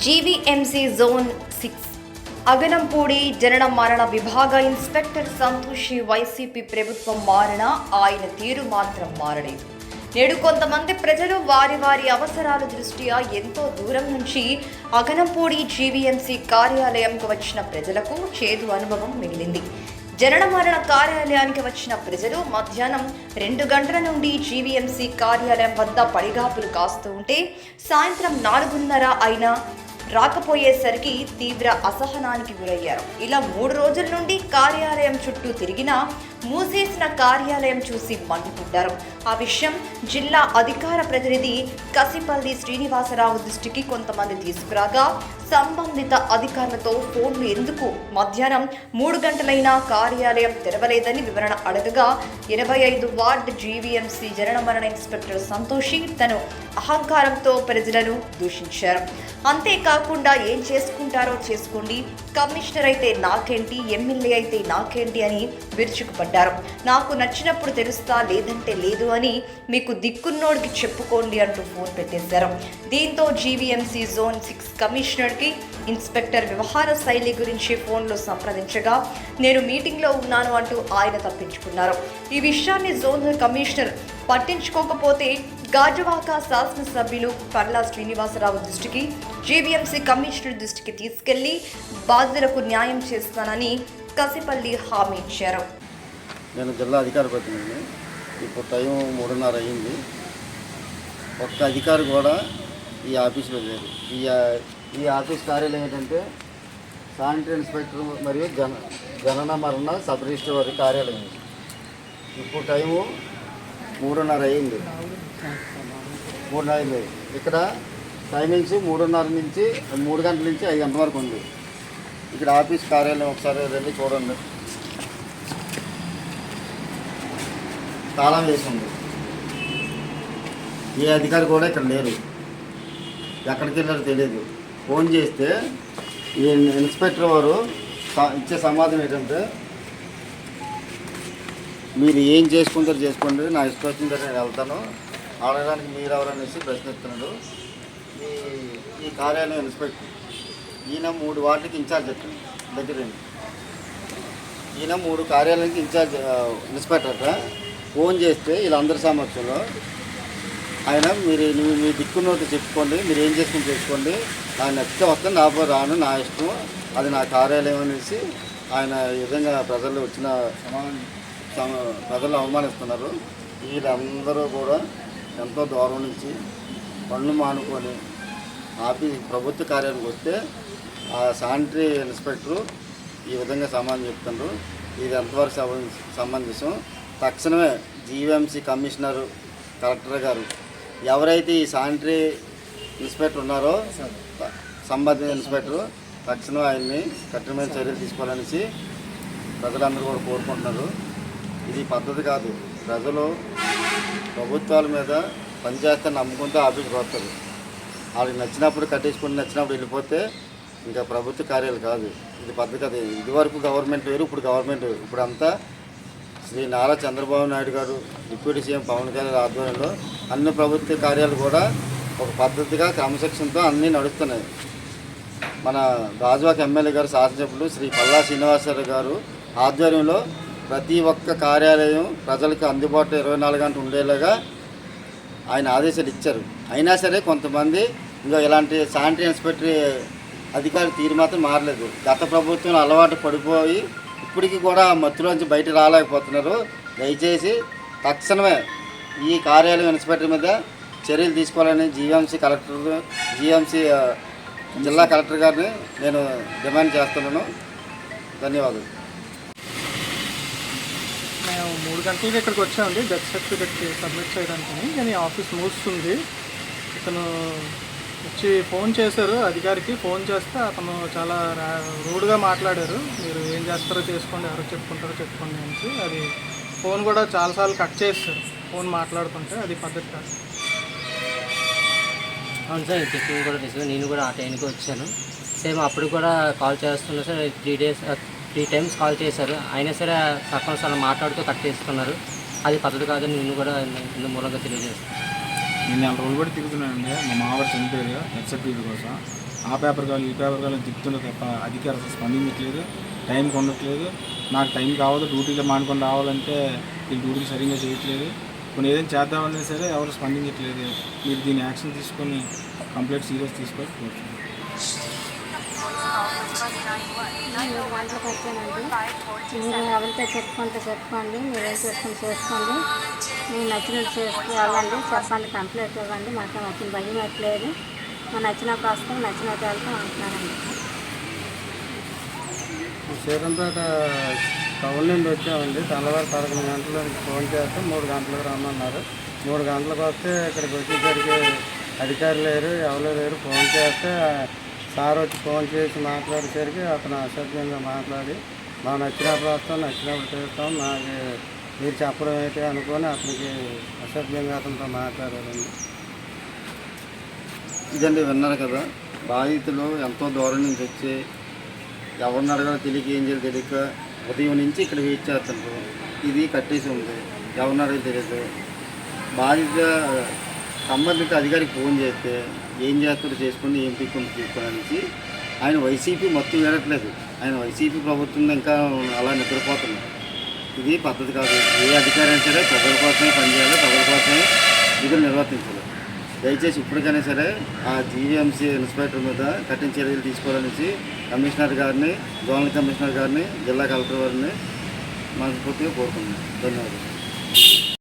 GVMC zone six. Aganampudi జనన మరణ విభాగ ఇన్స్పెక్టర్ సంతోషి వైసీపీ ప్రభుత్వం మారినా ఆయన తీరు మాత్రం మారలేదు. నేడు కొంతమంది ప్రజలు వారి వారి అవసరాల దృష్ట్యా ఎంతో దూరం నుంచి అగనంపూడి జీవీఎంసీ కార్యాలయంకు వచ్చిన ప్రజలకు చేదు అనుభవం మిగిలింది. జనన మరణ కార్యాలయానికి వచ్చిన ప్రజలు మధ్యాహ్నం రెండు గంటల నుండి జీవీఎంసీ కార్యాలయం వద్ద పడిగాపులు కాస్తూ ఉంటే సాయంత్రం నాలుగున్నర అయినా రాకపోయేసరికి తీవ్ర అసహనానికి గురయ్యారు. ఇలా మూడు రోజుల నుండి కార్యాలయం చుట్టూ తిరిగినా మూసేసిన కార్యాలయం చూసి మండిపడ్డారు. ఆ విషయం జిల్లా అధికార ప్రతినిధి కసిపల్లి శ్రీనివాసరావు దృష్టికి కొంతమంది తీసుకురాగా సంబంధిత అధికారులతో ఫోన్లు ఎందుకు? మధ్యాహ్నం మూడు గంటలైనా కార్యాలయం తెరవలేదని వివరణ అడగగా ఇరవై ఐదు వార్డు జీవీఎంసీ జనన మరణ ఇన్స్పెక్టర్ సంతోషి తను అహంకారంతో ప్రజలను దూషించారు. అంతేకాకుండా ఏం చేసుకుంటారో చేసుకోండి. కమిషనర్ అయితే నాకేంటి? ఎమ్మెల్యే అయితే నాకేంటి అని విరుచుకుపడ్డారు. నాకు నచ్చినప్పుడు తెలుస్తా లేదంటే లేదు అని మీకు దిక్కున్నోడికి చెప్పుకోండి అంటూ ఫోన్ పెట్టేశారు. దీంతో జీవీఎంసీ జోన్ సిక్స్ కమిషనర్కి ఇన్స్పెక్టర్ వ్యవహార శైలి గురించి ఫోన్లో సంప్రదించగా నేను మీటింగ్లో ఉన్నాను అంటూ ఆయన తప్పించుకున్నారు. ఈ విషయాన్ని జోనల్ కమిషనర్ పట్టించుకోకపోతే గాజువాక శాసనసభ్యులు పర్లా శ్రీనివాసరావు దృష్టికి జీవీఎంసీ కమిషనర్ దృష్టికి తీసుకెళ్ళి బాధితులకు న్యాయం చేస్తానని కసిపల్లి హామీ ఇచ్చారు. నేను జిల్లా అధికార ప్రతినిధిని ఇప్పుడు టైం మూడున్నర అయ్యింది ఒక్క అధికారి కూడా ఈ ఆఫీస్లో లేరు. ఈ ఈ ఆఫీస్ కార్యాలయం ఏంటంటే శానిటరీ ఇన్స్పెక్టర్ మరియు జన జనన మరణ సబ్ రిజిస్టర్ వారి కార్యాలయం. ఇప్పుడు టైము మూడున్నర అయ్యింది మూడున్నర అయింది. ఇక్కడ టైమింగ్స్ మూడున్నర నుంచి మూడు గంటల నుంచి ఐదు గంటల వరకు ఉంది. ఇక్కడ ఆఫీస్ కార్యాలయం ఒకసారి వెళ్ళి చూడండి. తాళం వేసి ఉంది ఏ అధికారి కూడా ఇక్కడ లేరు. ఎక్కడికి వెళ్ళారో తెలియదు. ఫోన్ చేస్తే ఈ ఇన్స్పెక్టర్ వారు స- ఇచ్చే సమాధానం ఏంటంటే మీరు ఏం చేసుకుంటారు చేసుకోండి నా ఇష్టం దగ్గర నేను వెళ్తాను. అడగడానికి మీరు ఎవరనేసి ప్రశ్నిస్తున్నాడు ఈ ఈ కార్యాలయం ఇన్స్పెక్టర్. ఈయన మూడు వాటికి ఇన్ఛార్జ్ దగ్గరండి ఈయన. మూడు కార్యాలయానికి ఇన్ఛార్జ్ ఇన్స్పెక్టర్ అట. ఫోన్ చేస్తే వీళ్ళందరి సమక్షంలో ఆయన మీరు నువ్వు మీ దిక్కున్నట్టు చెప్పుకోండి మీరు ఏం చేసుకుని చేసుకోండి ఆయన నచ్చితే వస్తాను నా రాను నా ఇష్టం అది నా కార్యాలయం అనేసి ఆయన ఈ విధంగా ప్రజలు వచ్చిన ప్రజలు అవమానిస్తున్నారు. వీళ్ళందరూ కూడా ఎంతో దూరం నుంచి పనులు మానుకొని ఆఫీస్ ప్రభుత్వ కార్యాలయంకి వస్తే ఆ శానిటరీ ఇన్స్పెక్టరు ఈ విధంగా సమాధానం చెప్తున్నారు ఇది ఎంతవరకు సంబంధించం? తక్షణమే జీవీఎంసీ కమిషనర్ కలెక్టర్ గారు ఎవరైతే ఈ శానిటరీ ఇన్స్పెక్టర్ ఉన్నారో సంబంధిత ఇన్స్పెక్టర్ తక్షణం ఆయన్ని కఠినమైన చర్యలు తీసుకోవాలనేసి ప్రజలందరూ కూడా కోరుకుంటున్నారు. ఇది పద్ధతి కాదు. ప్రజలు ప్రభుత్వాల మీద పనిచేస్తే నమ్ముకుంటే ఆఫీస్కి వస్తారు వాళ్ళకి నచ్చినప్పుడు కట్టించుకుని నచ్చినప్పుడు వెళ్ళిపోతే ఇంకా ప్రభుత్వ కార్యాలు కాదు. ఇది పద్ధతి కాదు. ఇదివరకు గవర్నమెంట్ వేరు ఇప్పుడు గవర్నమెంట్ వేరు. ఇప్పుడు అంతా శ్రీ నారా చంద్రబాబు నాయుడు గారు డిప్యూటీ సీఎం పవన్ కళ్యాణ్ ఆధ్వర్యంలో అన్ని ప్రభుత్వ కార్యాలు కూడా ఒక పద్ధతిగా క్రమశిక్షణతో అన్నీ నడుస్తున్నాయి. మన రాజవాక ఎమ్మెల్యే గారు శాసనసభ్యులు శ్రీ పల్లా శ్రీనివాసరావు గారు ఆధ్వర్యంలో ప్రతి ఒక్క కార్యాలయం ప్రజలకు అందుబాటులో ఇరవై నాలుగు గంటలు ఉండేలాగా ఆయన ఆదేశాలు ఇచ్చారు. అయినా సరే కొంతమంది ఇంకా ఇలాంటి శానిటరీ ఇన్స్పెక్టర్ అధికారి తీరు మాత్రం మారలేదు. గత ప్రభుత్వం అలవాటు పడిపోయి ఇప్పటికీ కూడా మత్తులోంచి బయట రాలేకపోతున్నారు. దయచేసి తక్షణమే ఈ కార్యాలయం ఇన్స్పెక్టర్ మీద చర్యలు తీసుకోవాలని జీఎంసీ కలెక్టర్ జీఎంసీ జిల్లా కలెక్టర్ గారిని నేను డిమాండ్ చేస్తున్నాను. ధన్యవాదాలు. మేము మూడు గంటలకి ఇక్కడికి వచ్చామండి. డెత్ సర్టిఫికెట్ సబ్మిట్ చేయడానికి. కానీ ఆఫీస్ మూస్తుంది. ఇతను వచ్చి ఫోన్ చేశారు అధికారికి. ఫోన్ చేస్తే అతను చాలా రా- రూడ్గా మాట్లాడారు. మీరు ఏం చేస్తారో చేసుకోండి ఎవరు చెప్పుకుంటారో చెప్పుకోండి అనేసి. అది ఫోన్ కూడా చాలాసార్లు కట్ చేస్తారు ఫోన్ మాట్లాడుతుంటే అది పద్ధతి కాదు. అవును సార్ చెప్పింది కూడా నిజమే నేను కూడా ఆ టైంకి వచ్చాను. సేమ్ అప్పుడు కూడా కాల్ చేస్తున్నా sir. Three days three times call చేశారు. అయినా సరే సగం సార్ మాట్లాడుతూ కట్ చేసుకున్నారు అది పద్ధతి కాదని నేను కూడా ఇందు మూలంగా తెలియజేస్తాను నేను నెల రోజులు కూడా తిరుగుతున్నానండి. మా మావారు చనిపోయారు. హెచ్ఎఫ్ఈ కోసం. ఆ పేపర్ కావాలి ఈ పేపర్ కావాలి తిప్పుతుండే తప్ప అధికారి అసలు స్పందించట్లేదు. టైంకి ఉండట్లేదు నాకు టైం కావద్దు. డ్యూటీలో మానుకొని రావాలంటే ఈ డ్యూటీ సరిగ్గా చేయట్లేదు. కొన్ని ఏదైనా చేద్దామన్నా సరే ఎవరు స్పందించట్లేదు. మీరు దీన్ని యాక్షన్ తీసుకొని కంప్లీట్ సీరియస్ తీసుకొని కోరుతున్నాను మూడు గంటలకు వచ్చానండి. మీరు ఎవరితో చెప్పుకుంటే చెప్పుకోండి మీరేం చేసుకుని చేసుకోండి. మీకు నచ్చినట్టు చేసుకోవాలండి చెప్పండి కంప్లైంట్ ఇవ్వండి మాకు నచ్చిన భయం పెట్టలేదు మా నచ్చినప్పుడు వస్తాం నచ్చినట్టు వెళ్తాం అంటున్నారండి సీతంపేట టౌన్ నుండి వచ్చామండి. తెల్లవారు పదకొండు గంటలకు ఫోన్ చేస్తే మూడు గంటలకు రమ్మన్నారు. మూడు గంటలకు వస్తే ఇక్కడికి వచ్చేసరికి అధికారులు లేరు ఎవరు లేరు. ఫోన్ చేస్తే సార్ వచ్చి ఫోన్ చేసి మాట్లాడేసరికి అతను అసభ్యంగా మాట్లాడి మాకు నచ్చినప్పుడు వస్తాం నచ్చినప్పుడు చేస్తాం నాకు మీరు చెప్పడం అయితే అనుకొని అతనికి అసభ్యంగా అతనితో మాట్లాడారండి. ఇదండి విన్నారు కదా బాధితులు ఎంతో దూరం నుంచి వచ్చి ఎవరిని అడగాలో తెలియక ఏం చేయాలో తెలియక ఉదయం నుంచి ఇక్కడ వెయిట్ చేస్తుంటారు ఇది కట్టేసి ఉంది. ఎవరిని అడగాలో తెలియదు. బాధిత సంబంధిత అధికారికి ఫోన్ చేస్తే ఏం చేస్తాడో చేసుకుని ఏం పీక్కుంటూ తీసుకుని అనేసి ఆయన వైసీపీ మొత్తం వేయట్లేదు ఆయన వైసీపీ ప్రభుత్వం ఇంకా అలా నిద్రపోతుంది ఇది పద్ధతి కాదు. ఏ అధికారి సరే ప్రజల కోసమే పనిచేయాలి ప్రజల కోసమే విధులు నిర్వర్తించాలి. దయచేసి ఇప్పటికైనా సరే ఆ జీవీఎంసీ ఇన్స్పెక్టర్ మీద కఠిన చర్యలు తీసుకోవాలనేసి కమిషనర్ గారిని జోనల్ కమిషనర్ గారిని జిల్లా కలెక్టర్ గారిని మనస్ఫూర్తిగా కోరుతున్నాను ధన్యవాదాలు.